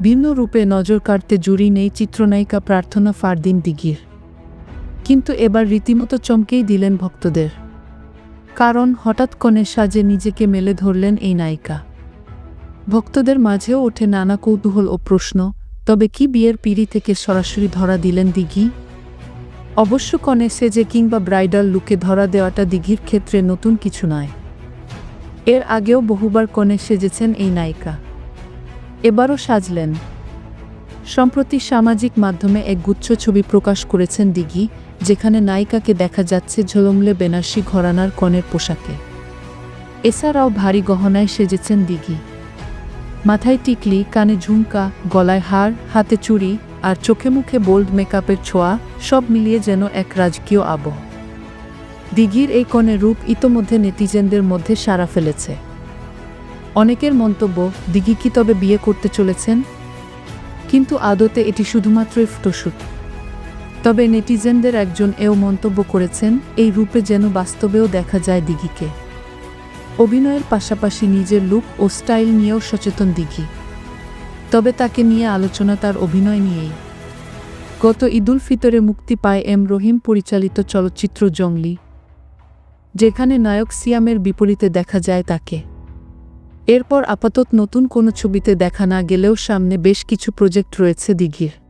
ভিন্ন রূপে নজর কাড়তে জুড়ি নেই চিত্রনায়িকা প্রার্থনা ফারদিন দিঘির। কিন্তু এবার রীতিমতো চমকেই দিলেন ভক্তদের। কারণ হঠাৎ কনে সাজে নিজেকে মেলে ধরলেন এই নায়িকা। ভক্তদের মাঝেও ওঠে নানা কৌতূহল ও প্রশ্ন, তবে কি বিয়ের পিড়ি থেকে সরাসরি ধরা দিলেন দিঘি? অবশ্য কনে সেজে কিংবা ব্রাইডাল লুকে ধরা দেওয়াটা দিঘির ক্ষেত্রে নতুন কিছু নয়। এর আগেও বহুবার কনে সেজেছেন এই নায়িকা। এবারও সাজলেন। সম্প্রতি সামাজিক মাধ্যমে এক গুচ্ছ ছবি প্রকাশ করেছেন দিঘি, যেখানে নায়িকাকে দেখা যাচ্ছে ঝলমলে বেনারসি ঘরানার কনের পোশাকে। এছাড়াও ভারী গহনায় সেজেছেন দিঘি। মাথায় টিকলি, কানে ঝুমকা, গলায় হার, হাতে চুড়ি আর চোখে মুখে বোল্ড মেকআপের ছোঁয়া সব মিলিয়ে যেন এক রাজকীয় আবহ। দিঘির এই কনের রূপ ইতোমধ্যে নেটিজেনদের মধ্যে সাড়া ফেলেছে। অনেকের মন্তব্য, দিঘি কি তবে বিয়ে করতে চলেছেন? কিন্তু আদতে এটি শুধুমাত্রই ফটোশ্যুট তবে নেটিজেনদের একজন এও মন্তব্য করেছেন, এই রূপে যেন বাস্তবেও দেখা যায় দিঘিকে। অভিনয়ের পাশাপাশি নিজের লুক ও স্টাইল নিয়েও সচেতন দিঘি। তবে তাকে নিয়ে আলোচনা তার অভিনয় নিয়েই। গত ঈদুল ফিতরে মুক্তি পায় এম রহিম পরিচালিত চলচ্চিত্র জংলি, যেখানে নায়ক সিয়ামের বিপরীতে দেখা যায় তাকে। এরপর আপাতত নতুন কোনো ছবিতে দেখা না গেলেও সামনে বেশ কিছু প্রজেক্ট রয়েছে দিঘির।